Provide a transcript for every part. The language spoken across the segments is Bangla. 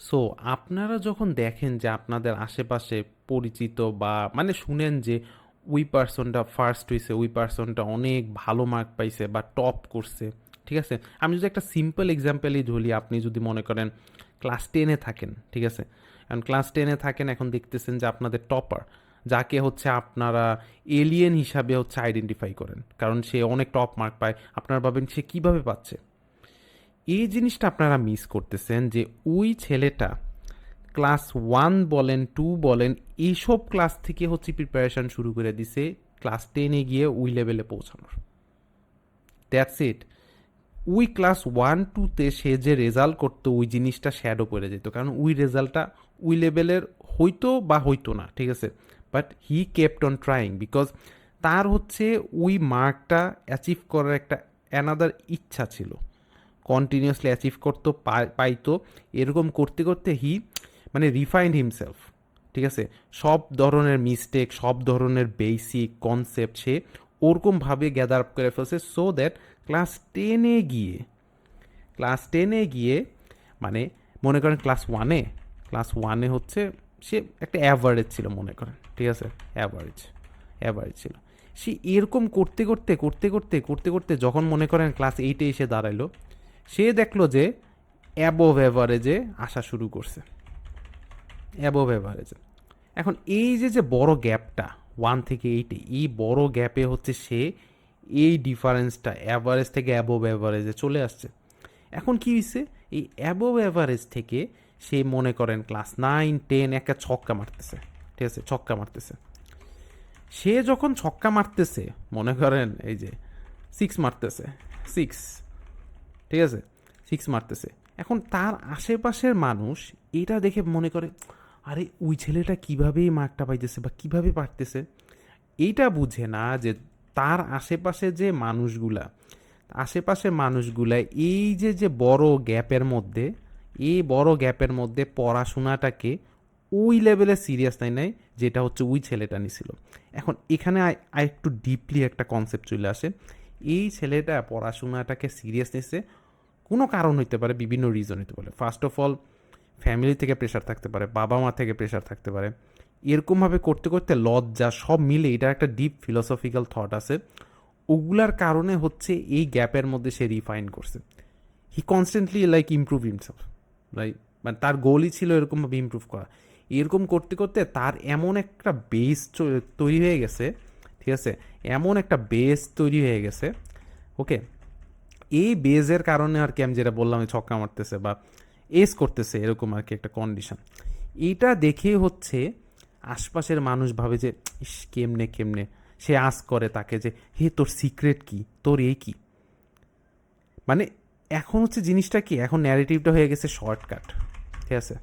সো আপনারা যখন দেখেন যে আপনাদের আশেপাশে পরিচিত বা মানে শুনেন যে ওই পার্সনটা ফার্স্ট হয়েছে ওই পার্সনটা অনেক ভালো মার্ক পাইছে বা টপ করছে, ঠিক আছে? আমি যদি একটা সিম্পল এক্সাম্পলই ধরি, আপনি যদি মনে করেন ক্লাস টেনে থাকেন, ঠিক আছে? কারণ ক্লাস টেনে থাকেন, এখন দেখতেছেন যে আপনাদের টপার যাকে হচ্ছে আপনারা এলিয়েন হিসাবে হচ্ছে আইডেন্টিফাই করেন। কারণ সে অনেক টপ মার্ক পায়। আপনারা ভাবেন সে কীভাবে পাচ্ছে? এই জিনিসটা আপনারা মিস করতেছেন যে ওই ছেলেটা ক্লাস ওয়ান বলেন টু বলেন এইসব ক্লাস থেকে হচ্ছে প্রিপারেশন শুরু করে দিছে ক্লাস টেনে গিয়ে ওই লেভেলে পৌঁছানোর। দ্যাটস ইট ওই ক্লাস ওয়ান টুতে সে যে রেজাল্ট করতো, ওই জিনিসটা শ্যাডো করে যেত। কারণ ওই রেজাল্টটা ওই লেভেলের হইতো বা হইতো না, ঠিক আছে? But he kept on trying because তার হচ্ছে ওই মার্কটা অ্যাচিভ করার একটা অ্যানাদার ইচ্ছা ছিল। কন্টিনিউয়াসলি অ্যাচিভ করতো, পাই- পাইতো, এরকম করতে করতে হি মানে রিফাইন্ড হিমসেলফ ঠিক আছে? সব ধরনের মিস্টেক সব ধরনের বেসিক কনসেপ্ট সে ওরকমভাবে গ্যাদার আপ করে ফেলছে সো দ্যাট ক্লাস টেনে গিয়ে ক্লাস টেনে গিয়ে মানে মনে করেন ক্লাস ওয়ানে ক্লাস ওয়ানে হচ্ছে সে একটা অ্যাভারেজ ছিল মনে করেন, ঠিক আছে? অ্যাভারেজ অ্যাভারেজ ছিল। সে এরকম করতে করতে করতে করতে করতে করতে যখন মনে করেন ক্লাস এইটে এসে দাঁড়াইলো সে দেখল যে অ্যাবোভ অ্যাভারেজে আসা শুরু করছে। অ্যাবোভ অ্যাভারেজে এখন এই যে যে বড় গ্যাপটা ওয়ান থেকে এইটে এই বড় গ্যাপে হচ্ছে সে এই ডিফারেন্সটা অ্যাভারেজ থেকে অ্যাবোভ অ্যাভারেজে চলে আসছে। এখন কি হয়েছে এই অ্যাবোভ অ্যাভারেজ থেকে সে মনে করেন ক্লাস নাইন টেন একটা ছক্কা মারতেছে। ঠিক আছে? ছক্কা মারতেছে। সে যখন ছক্কা মারতেছে, মনে করেন এই যে সিক্স মারতেছে। সিক্স ঠিক আছে? সিক্স মারতেছে। এখন তার আশেপাশের মানুষ এটা দেখে মনে করে, আরে, ওই ছেলেটা কীভাবে এই মার্কটা পাইতেছে বা কীভাবে পারতেছে? এইটা বুঝে না যে তার আশেপাশে যে মানুষগুলা আশেপাশের মানুষগুলা এই যে যে বড় গ্যাপের মধ্যে, এই বড় গ্যাপের মধ্যে পড়াশোনাটাকে ওই লেভেলে সিরিয়াস নাই নাই যেটা হচ্ছে ওই ছেলেটা নিছিল। এখন এখানে একটু ডিপলি একটা কনসেপ্ট চলে আসে। এই ছেলেটা পড়াশোনাটাকে সিরিয়াস নিছে কোনো কারণ হইতে পারে, বিভিন্ন রিজন হইতে পারে। ফার্স্ট অফ অল ফ্যামিলি থেকে প্রেশার থাকতে পারে, বাবা মা থেকে প্রেশার থাকতে পারে। এরকমভাবে করতে করতে লজ্জা সব মিলে এটা একটা ডিপ ফিলোসফিক্যাল থট আছে। ওগুলার কারণে হচ্ছে এই গ্যাপের মধ্যে সে রিফাইন করছে। He constantly like improve himself right মানে তার গোলই ছিল এরকমভাবে ইমপ্রুভ করা। এরকম করতে করতে তার এমন একটা বেস তৈরি হয়ে গেছে, ঠিক আছে? এমন একটা বেস তৈরি হয়ে গেছে ওকে এই বেজের কারণে আর কি আমি যেটা বললাম ছক্কা মারতেছে বা এস করতেছে, এরকম আর কি একটা কন্ডিশন এইটা দেখে হচ্ছে আশপাশের মানুষ ভাবে যে, ইস, কেমনে কেমনে? সে আস করে তাকে যে, হে, তোর সিক্রেট কি? তোর এই কি? মানে এখন হচ্ছে জিনিসটা কি? এখন ন্যারেটিভটা হয়ে গেছে শর্টকাট ঠিক আছে?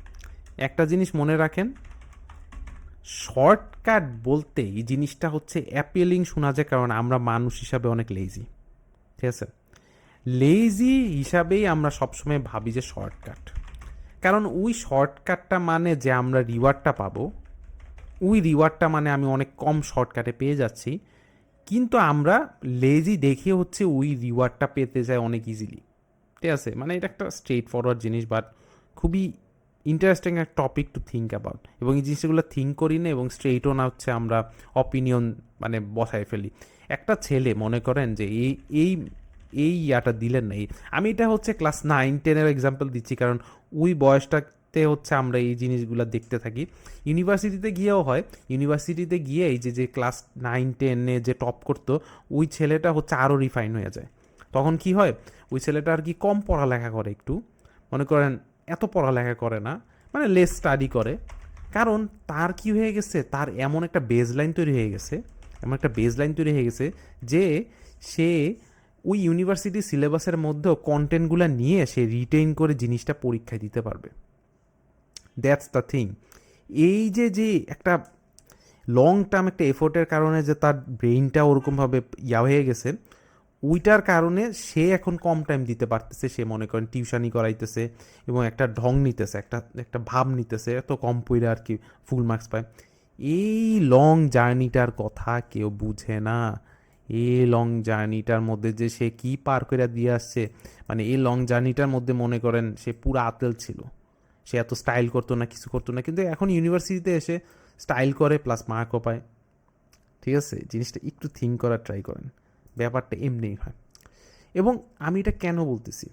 একটা জিনিস মনে রাখেন শর্টকাট বলতে এই জিনিসটা হচ্ছে অ্যাপিলিং শোনা যায়, কারণ আমরা মানুষ হিসাবে অনেক লেজি ঠিক আছে? লেজি হিসাবেই আমরা সবসময় ভাবি যে শর্টকাট কারণ ওই শর্টকাটটা মানে যে আমরা রিওয়ার্ডটা পাবো, ওই রিওয়ার্ডটা মানে আমি অনেক কম শর্টকাটে পেয়ে যাচ্ছি, কিন্তু আমরা লেজি দেখে হচ্ছে ওই রিওয়ার্ডটা পেতে যাই অনেক ইজিলি ঠিক আছে? মানে এটা একটা স্ট্রেট ফরওয়ার্ড জিনিস বাট খুবই ইন্টারেস্টিং একটা টপিক টু থিঙ্ক অ্যাবাউট এবং এই জিনিসগুলো থিঙ্ক করি না এবং স্ট্রেটও না হচ্ছে আমরা অপিনিয়ন মানে বসায় ফেলি। একটা ছেলে মনে করেন যে এই এই এই ইয়াটা দিলেন না। আমি এটা হচ্ছে ক্লাস নাইন টেনের এক্সাম্পল দিচ্ছি, কারণ ওই বয়সটাতে হচ্ছে আমরা এই জিনিসগুলো দেখতে থাকি। ইউনিভার্সিটিতে গিয়েও হয়। ইউনিভার্সিটিতে গিয়ে এই যে যে ক্লাস নাইন টেনে যে টপ করতো, ওই ছেলেটা হচ্ছে আরও রিফাইন হয়ে যায়। তখন কি হয়? ওই ছেলেটা আর কি কম পড়ালেখা করে একটু। মনে করেন, এত পড়ালেখা করে না মানে লেস স্টাডি করে। কারণ তার কি হয়ে গেছে? তার এমন একটা বেজ লাইন তৈরি হয়ে গেছে, এমন একটা বেজ লাইন তৈরি হয়ে গেছে যে সে ওই ইউনিভার্সিটি সিলেবাসের মধ্যেও কন্টেন্টগুলো নিয়ে সে রিটেইন করে জিনিসটা পরীক্ষায় দিতে পারবে। দ্যাটস দ্য থিং এই যে যে একটা লং টার্ম একটা এফোর্টের কারণে যে তার ব্রেইনটা ওরকমভাবে ইয়া হয়ে গেছে, ওইটার কারণে সে এখন কম টাইম দিতে পারতেছে, সে মনে করেন টিউশানি করাইতেছে এবং একটা ঢং নিতেছে, একটা একটা ভাব নিতেছে, এত কম পইরা আর কি ফুল মার্কস পায়। এই লং জার্নিটার কথা কেউ বুঝে না। এই লং জার্নিটার মধ্যে যে সে কি পার করে দিয়ে আসছে মানে এই লং জার্নিটার মধ্যে মনে করেন সে পুরো আতেল ছিল। সে এত স্টাইল করতো না, কিছু করতো না, কিন্তু এখন ইউনিভার্সিটিতে এসে স্টাইল করে প্লাস মার্কও পায়। ঠিক আছে? জিনিসটা একটু থিঙ্ক করার ট্রাই করেন। ব্যাপারটা এমনিই হয়। এবং আমি এটা কেন বলতেছি?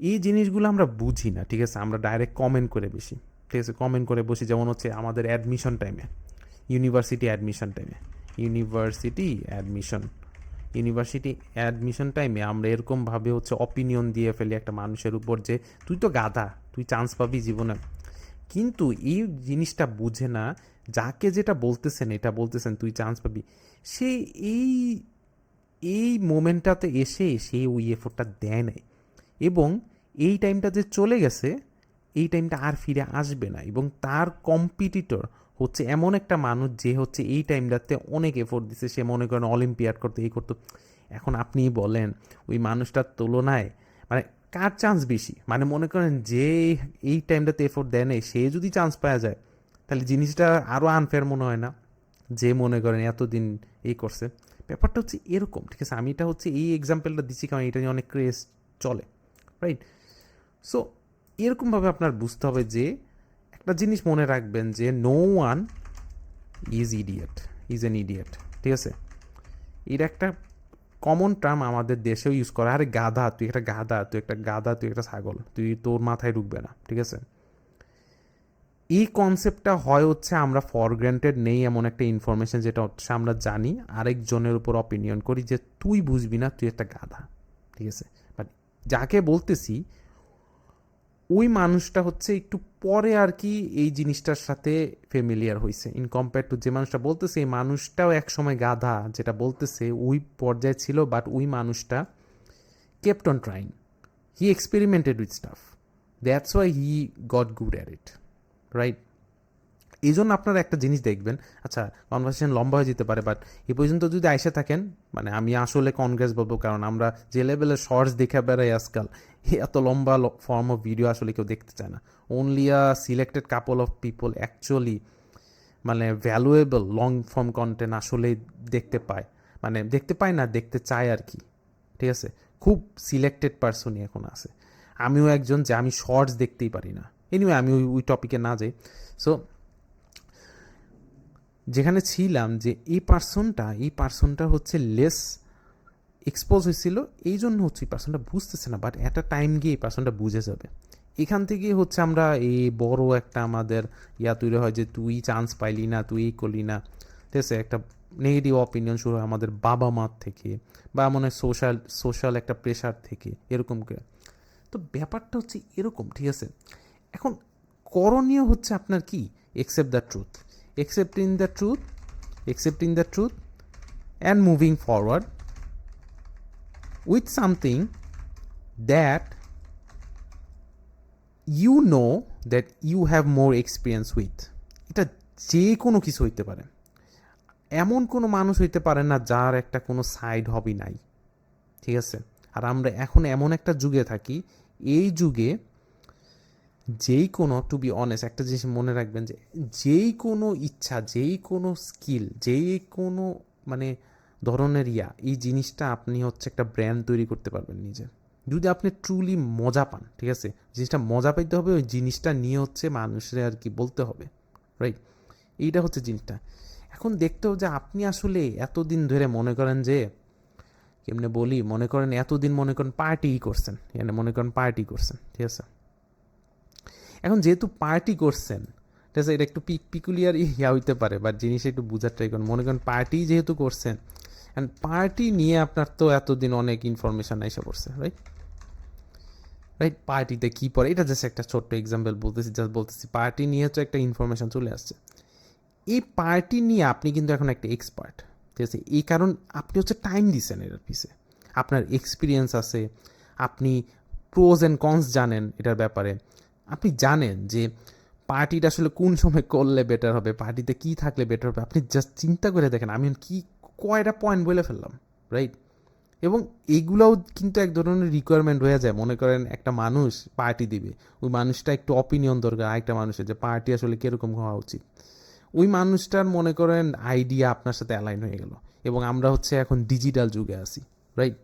এই জিনিসগুলো আমরা বুঝি না, ঠিক আছে? আমরা ডাইরেক্ট কমেন্ট করে বেশি ঠিক আছে? কমেন্ট করে বসি, যেমন হচ্ছে আমাদের অ্যাডমিশন টাইমে ইউনিভার্সিটি অ্যাডমিশন টাইমে ইউনিভার্সিটি অ্যাডমিশন ইউনিভার্সিটি অ্যাডমিশন টাইমে আমরা এরকমভাবে হচ্ছে অপিনিয়ন দিয়ে ফেলি একটা মানুষের উপর যে, তুই তো গাধা, তুই চান্স পাবি জীবনে। কিন্তু এই জিনিসটা বুঝে না, যাকে যেটা বলতেছেন, এটা বলতেছেন, তুই চান্স পাবি। সে এই এই মোমেন্টটাতে এসে সে ওই এফোর্টটা দেয় নাই। এবং এই টাইমটা যে চলে গেছে, এই টাইমটা আর ফিরে আসবে না। এবং তার কম্পিটিটর হচ্ছে এমন একটা মানুষ যে হচ্ছে এই টাইমটাতে অনেক এফোর্ট দিছে, সে মনে করেন অলিম্পিয়াড করতে, এই করতো। এখন আপনি বলেন, ওই মানুষটার তুলনায় মানে কার চান্স বেশি? মানে মনে করেন যে এই টাইমটাতে এফোর্ট দেয় নাই, সে যদি চান্স পাওয়া যায়, তাহলে জিনিসটা আরও আনফেয়ার মনে হয় না? যে মনে করেন এতদিন এই করছে। ব্যাপারটা হচ্ছে এরকম, ঠিক আছে? আমি এটা হচ্ছে এই এক্সাম্পলটা দিচ্ছি কারণ এটা নিয়ে অনেক ক্রেজ চলে রাইট সো এরকমভাবে আপনার বুঝতে হবে যে একটা জিনিস মনে রাখবেন যে no one is idiot is an idiot ঠিক আছে? এটা একটা কমন টার্ম আমাদের দেশেও ইউজ করা। আরে গাধা, তুই একটা গাধা, তুই একটা গাধা, তুই একটা ছাগল, তুই তোর মাথায় ঢুকবে না, ঠিক আছে? এই কনসেপ্টটা হয় হচ্ছে আমরা ফর গ্রান্টেড নেই এমন একটা ইনফরমেশন যেটা হচ্ছে আমরা জানি, আরেকজনের উপর অপিনিয়ন করি যে তুই বুঝবি না, তুই একটা গাধা, ঠিক আছে? বাট যাকে বলতেছি ওই মানুষটা হচ্ছে একটু পরে আর কি এই জিনিসটার সাথে ফেমিলিয়ার হয়েছে ইন কম্পেয়ার টু যে মানুষটা বলতেছে, এই মানুষটাও একসময় গাধা, যেটা বলতেছে ওই পর্যায়ে ছিল বাট ওই মানুষটা kept on trying he experimented with stuff that's why he got good at it right এই জন্য আপনারা একটা জিনিস দেখবেন আচ্ছা কনভারসেশন লম্বা হয়ে যেতে পারে বাট এ পর্যন্ত যদি আইসে থাকেন মানে আমি আসলে কনগ্রেস বলব, কারণ আমরা যে লেভেলের শর্টস দেখে বেড়াই আজকাল এত লম্বা ফর্ম অফ ভিডিও আসলে কেউ দেখতে চায় না। Only a selected couple of people actually মানে ভ্যালুয়েবল লং ফর্ম কন্টেন্ট আসলেই দেখতে পায়। মানে দেখতে পায় না, দেখতে চায় আর কি, ঠিক আছে? খুব সিলেক্টেড পার্সনই এখন আছে। আমিও একজন যে আমি শর্টস দেখতেই পারি না। এনিওয়ে আমি ওই ওই টপিকে না যাই। সো যেখানে ছিলাম যে এই পার্সনটা এই পার্সনটা হচ্ছে লেস এক্সপোজ হয়েছিল, এই জন্য হচ্ছে এই পার্সনটা বুঝতেছে না বাট একটা টাইম গিয়ে এই পার্সনটা বুঝে যাবে। এখান থেকে হচ্ছে আমরা এই বড় একটা আমাদের ইয়া তৈরি হয় যে তুই চান্স পাইলি না, তুই করলি না। ঠিক আছে, একটা নেগেটিভ অপিনিয়ন শুরু হয় আমাদের বাবা মার থেকে, বা মনে হয় সোশ্যাল সোশ্যাল একটা প্রেশার থেকে, এরকম করে। তো ব্যাপারটা হচ্ছে এরকম, ঠিক আছে? এখন করণীয় হচ্ছে আপনার কি? Accept the truth accepting the truth accepting the truth and moving forward with something that you know that you have more experience with এটা যে কোনো কিছু হইতে পারে এমন কোনো মানুষ হইতে পারে না যার একটা কোনো সাইড হবি নাই ঠিক আছে আর আমরা এখন এমন একটা যুগে থাকি এই যুগে যেই কোনো টু বি অনেস্ট একটা জিনিস মনে রাখবেন যে, যেই কোনো ইচ্ছা, যেই কোনো স্কিল যেই কোনো মানে ধরনের ইয়া, এই জিনিসটা আপনি হচ্ছে একটা ব্র্যান্ড তৈরি করতে পারবেন নিজের। যদি আপনি ট্রুলি মজা পান, ঠিক আছে? জিনিসটা মজা পাইতে হবে, ওই জিনিসটা নিয়ে হচ্ছে মানুষের আর কি বলতে হবে রাইট এইটা হচ্ছে জিনিসটা। এখন দেখতে হবে যে, আপনি আসলে এতদিন ধরে মনে করেন যে, কেমনে বলি? মনে করেন এতদিন মনে করেন পার্টি করছেন মানে মনে করেন পার্টি করছেন, ঠিক আছে? এখন যেহেতু পার্টি করছেন, ঠিক আছে, এটা একটু পিক পিকুলিয়ার ইয়া হইতে পারে বা জিনিসটা একটু বোঝার ট্রাই করুন। মনে করেন পার্টি যেহেতু করছেন অ্যান্ড পার্টি নিয়ে আপনার তো এতদিন অনেক ইনফরমেশান এসে পড়ছে রাইট রাইট পার্টিতে কী পড়ে এটা জাস্ট একটা ছোট্ট এক্সাম্পল বলতেছি জাস্ট বলতেছি পার্টি নিয়ে তো একটা ইনফরমেশান চলে আসছে। এই পার্টি নিয়ে আপনি কিন্তু এখন একটা এক্সপার্ট ঠিক আছে? এই কারণ আপনি হচ্ছে টাইম দিচ্ছেন এটার পিছে আপনার এক্সপিরিয়েন্স আছে, আপনি প্রোজ অ্যান্ড কনস জানেন এটার ব্যাপারে। আপনি জানেন যে পার্টিটা আসলে কোন সময় করলে বেটার হবে, পার্টিতে কি থাকলে বেটার হবে? আপনি জাস্ট চিন্তা করে দেখেন, আমি কি কয়টা পয়েন্ট বলে ফেললাম রাইট এবং এইগুলোও কিন্তু এক ধরনের রিকোয়ারমেন্ট হয়ে যায়। মনে করেন একটা মানুষ পার্টি দিবে, ওই মানুষটা একটু অপিনিয়ন দরকার আরেকটা মানুষের যে পার্টি আসলে কীরকম হওয়া উচিত। ওই মানুষটার মনে করেন আইডিয়া আপনার সাথে অ্যালাইন হয়ে গেল এবং আমরা হচ্ছে এখন ডিজিটাল যুগে আছি রাইট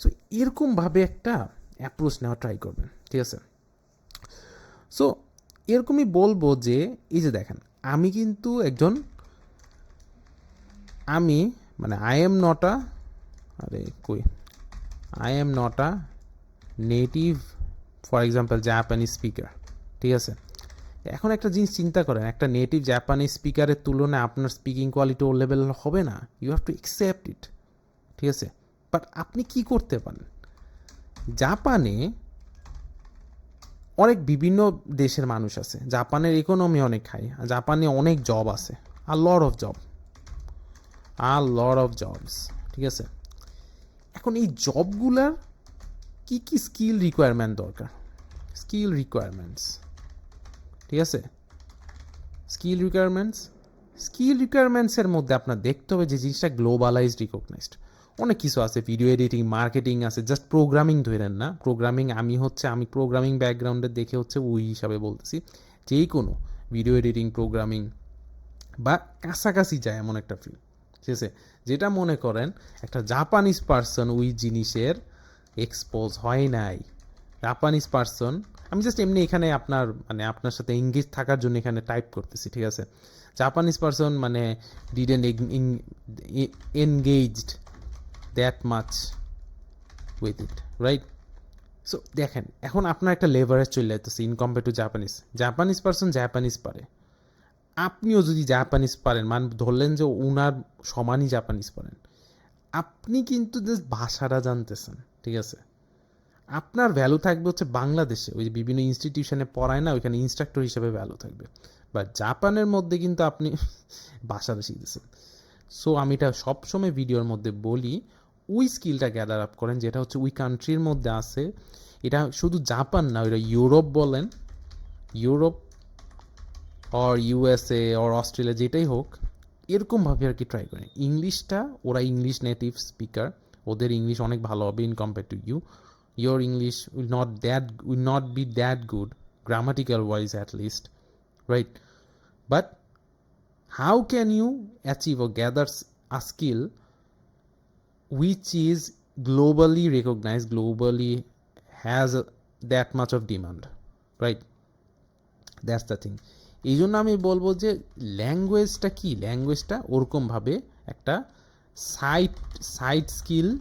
সো এরকমভাবে একটা অ্যাপ্রোচ নেওয়া ট্রাই করবেন, ঠিক আছে? সো এরকমই বলব যে, এই যে দেখেন, আমি কিন্তু একজন, আমি মানে আই এম নট আরে কই? I am not native for example Japanese speaker ঠিক আছে? এখন একটা জিনিস চিন্তা করেন, একটা নেটিভ জাপানিজ স্পিকারের তুলনায় আপনার স্পিকিং কোয়ালিটি ও লেভেল হবে না you have to accept it ঠিক আছে? বাট আপনি কি করতে পারেন? জাপানে অনেক বিভিন্ন দেশের মানুষ আছে। জাপানের ইকোনমি অনেক হাই জাপানে অনেক জব আছে। আর লড অফ জব আর লড অফ জবস ঠিক আছে? এখন এই জবগুলার কি কি স্কিল রিকোয়ারমেন্ট দরকার? স্কিল রিকোয়ারমেন্টস ঠিক আছে? স্কিল রিকোয়ারমেন্টস স্কিল রিকোয়ারমেন্টসের মধ্যে আপনার দেখতে হবে যে জিনিসটা গ্লোবালাইজড রিকগনাইজড অনেক কিছু আছে ভিডিও এডিটিং মার্কেটিং আছে জাস্ট প্রোগ্রামিং ধরেন না। প্রোগ্রামিং আমি হচ্ছে, আমি প্রোগ্রামিং ব্যাকগ্রাউন্ডে দেখে হচ্ছে ওই হিসাবে বলতেছি। যে কোনো ভিডিও এডিটিং প্রোগ্রামিং বা কাছাকাছি যায় এমন একটা ফিল্ড ঠিক আছে? যেটা মনে করেন একটা জাপানিজ পার্সন ওই জিনিসের এক্সপোজ হয় নাই। জাপানিজ পার্সন আমি জাস্ট এমনি এখানে আপনার মানে আপনার সাথে ইংলিশ থাকার জন্য এখানে টাইপ করতেছি, ঠিক আছে? জাপানিজ পার্সন মানে didn't engaged that much with it right so দেখেন, এখন আপনার একটা লেভারেজ চলে যেতেছে in compare to Japanese Japanese person Japanese পারে। আপনিও যদি জাপানিজ পারেন, মান ধরলেন যে উনার সমানই জাপানিজ পারেন। আপনি কিন্তু জাস্ট ভাষাটা জানতেছেন, ঠিক আছে? আপনার ভ্যালু থাকবে হচ্ছে বাংলাদেশে, ওই যে বিভিন্ন ইনস্টিটিউশনে পড়ায় না, ওইখানে ইনস্ট্রাক্টর হিসেবে ভ্যালু থাকবে। বাট জাপানের মধ্যে কিন্তু আপনি ভাষাটা শিখতেছেন। সো আমি এটা সবসময় ভিডিওর মধ্যে বলি ওই স্কিলটা গ্যাদার আপ করেন, যেটা হচ্ছে ওই কান্ট্রির মধ্যে আছে। এটা শুধু জাপান না, ওইটা ইউরোপ বলেন, Europe or USA or Australia যেটাই হোক এরকমভাবে আর কি ট্রাই করেন। ইংলিশটা, ওরা ইংলিশ নেটিভ স্পিকার ওদের ইংলিশ অনেক ভালো হবে in compare to you your English will not that will not be that good grammatical wise least, right? But how can you achieve or gather s- a skill which is globally recognized, globally has a- that much of demand, right? That's the thing এই জন্য আমি বলব যে ল্যাঙ্গুয়েজটা কি? ল্যাঙ্গুয়েজটা ওরকমভাবে একটা সাইড সাইড স্কিল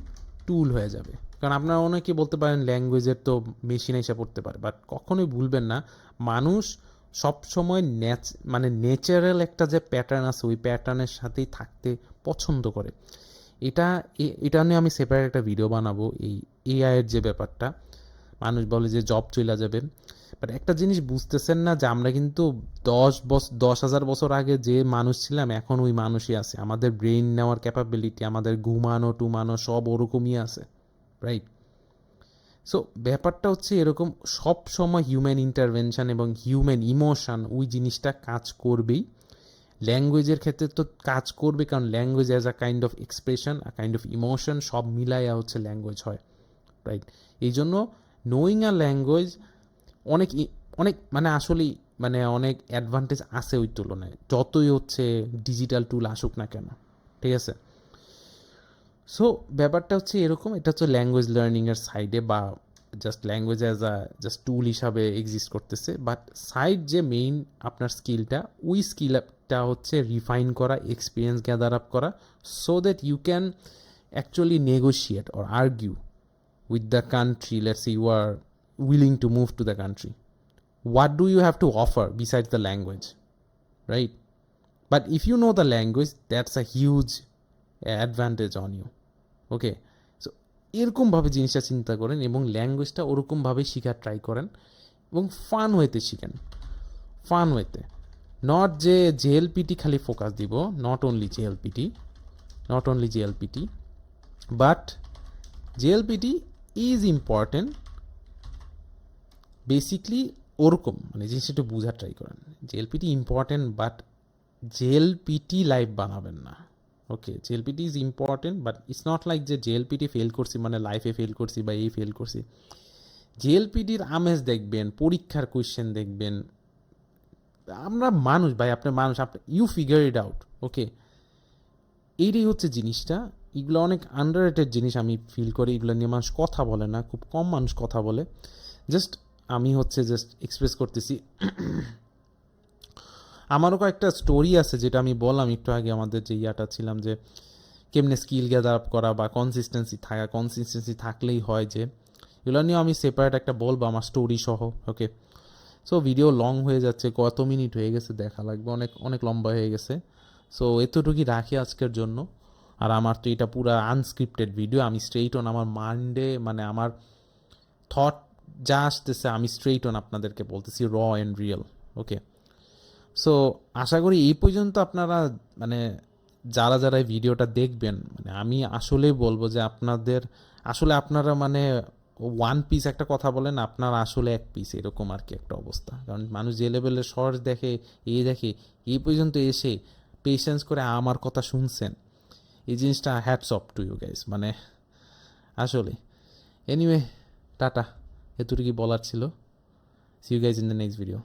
টুল হয়ে যাবে। কারণ আপনারা অনেকে বলতে পারেন ল্যাঙ্গুয়েজের তো মেশিন এসে পড়তে পারে বাট কখনোই ভুলবেন না। মানুষ সব সময় ন্যাচ মানে ন্যাচারাল একটা যে প্যাটার্ন আছে, ওই প্যাটার্নের সাথেই থাকতে পছন্দ করে। এটা এটা নিয়ে আমি সেপারেট একটা ভিডিও বানাবো, এই এআইয়ের যে ব্যাপারটা। মানুষ বলে যে জব চলে যাবে বাট একটা জিনিস বুঝতেছেন না যে আমরা কিন্তু দশ বছর দশ হাজার বছর আগে যে মানুষ ছিলাম, এখন ওই মানুষই আছে। আমাদের ব্রেন নেওয়ার ক্যাপাবিলিটি আমাদের ঘুমানো, টুমানো সব ওরকমই আছে রাইট সো ব্যাপারটা হচ্ছে এরকম সব সময় হিউম্যান ইন্টারভেনশন এবং হিউম্যান ইমোশন ওই জিনিসটা কাজ করবেই। ল্যাঙ্গুয়েজের ক্ষেত্রে তো কাজ করবে, কারণ language as a kind of expression a kind of emotion সব মিলাইয়া হচ্ছে ল্যাঙ্গুয়েজ হয় রাইট এই জন্য নোয়িং আ ল্যাঙ্গুয়েজ অনেক অনেক মানে আসলেই মানে অনেক অ্যাডভান্টেজ আছে ওই তুলনায়, যতই হচ্ছে ডিজিটাল টুল আসুক না কেন, ঠিক আছে? সো ব্যাপারটা হচ্ছে এরকম, এটা হচ্ছে ল্যাঙ্গুয়েজ লার্নিংয়ের সাইডে বা just language as a just tool হিসাবে এক্সিস্ট করতেছে বাট সাইড যে মেইন আপনার স্কিলটা ওই টা হচ্ছে রিফাইন করা এক্সপিরিয়েন্স গ্যাদার আপ করা so that you can actually negotiate or argue with the country let's you are willing to move to the country what do you have to offer beside the language right but if you know the language that's a huge advantage on you okay so এরকমভাবে জিনিসটা চিন্তা করেন এবং ল্যাঙ্গুয়েজটা ওরকমভাবে শেখার ট্রাই করেন এবং ফান হইতে শিখেন। ফান হইতে। নট যে জেএলপিটি খালি ফোকাস দিব not only JLPT not only JLPT but JLPT is important basically ওরকম মানে জিনিসটা একটু বোঝার ট্রাই করেন। JLPT important but JLPT life বানাবেন না। Okay JLPT is important but it's not like যে জেএলপিটি ফেল করছি মানে লাইফে ফেল করছি বা এই ফেল করছি। জেএলপিটির আমেজ দেখবেন, পরীক্ষার কোয়েশ্চেন দেখবেন আমরা মানুষ, ভাই, আপনি মানুষ, আপনি you figure it out okay এইটাই হচ্ছে জিনিসটা, এগুলো অনেক আন্ডার জিনিস আমি ফিল করি, এগুলো নিয়ে মানুষ কথা বলে না, খুব কম মানুষ কথা বলে। জাস্ট আমি হচ্ছে জাস্ট এক্সপ্রেস করতেছি। আমারও কয়েকটা স্টোরি আছে যেটা আমি বললাম একটু আগে, আমাদের যে ইয়াটা ছিলাম যে কেমনে স্কিল গ্যাদার আপ করা বা কনসিস্টেন্সি থাকা কনসিস্টেন্সি থাকলেই হয় যে, এগুলো নিয়েও আমি সেপারেট একটা বলব, আমার স্টোরি সহ ওকে সো ভিডিও লং হয়ে যাচ্ছে, কত মিনিট হয়ে গেছে দেখা লাগবে, অনেক অনেক লম্বা হয়ে গেছে। সো এতটুকুই রাখি আজকের জন্য। আর আমার তো এটা পুরো আনস্ক্রিপ্টেড ভিডিও আমি স্ট্রেইট অন আমার মাইন্ডে মানে আমার থট যা আসতেছে, আমি স্ট্রেইট অন আপনাদেরকে বলতেছি raw and real okay so আশা করি এই পর্যন্ত আপনারা মানে যারা যারা এই ভিডিওটা দেখবেন মানে আমি আসলেই বলব যে আপনাদের, আসলে আপনারা মানে ওয়ান পিস একটা কথা বলেন, আপনার আসলে এক পিস এরকম আর কি একটা অবস্থা। কারণ মানুষ যে লেভেলের শর্টস দেখে, এ দেখে, এ পর্যন্ত এসে পেশেন্স করে আমার কথা শুনছেন, এই জিনিসটা hats off to you guys মানে আসলে। এনিওয়ে টাটা এতটুকু বলার ছিল। See you guys in the next video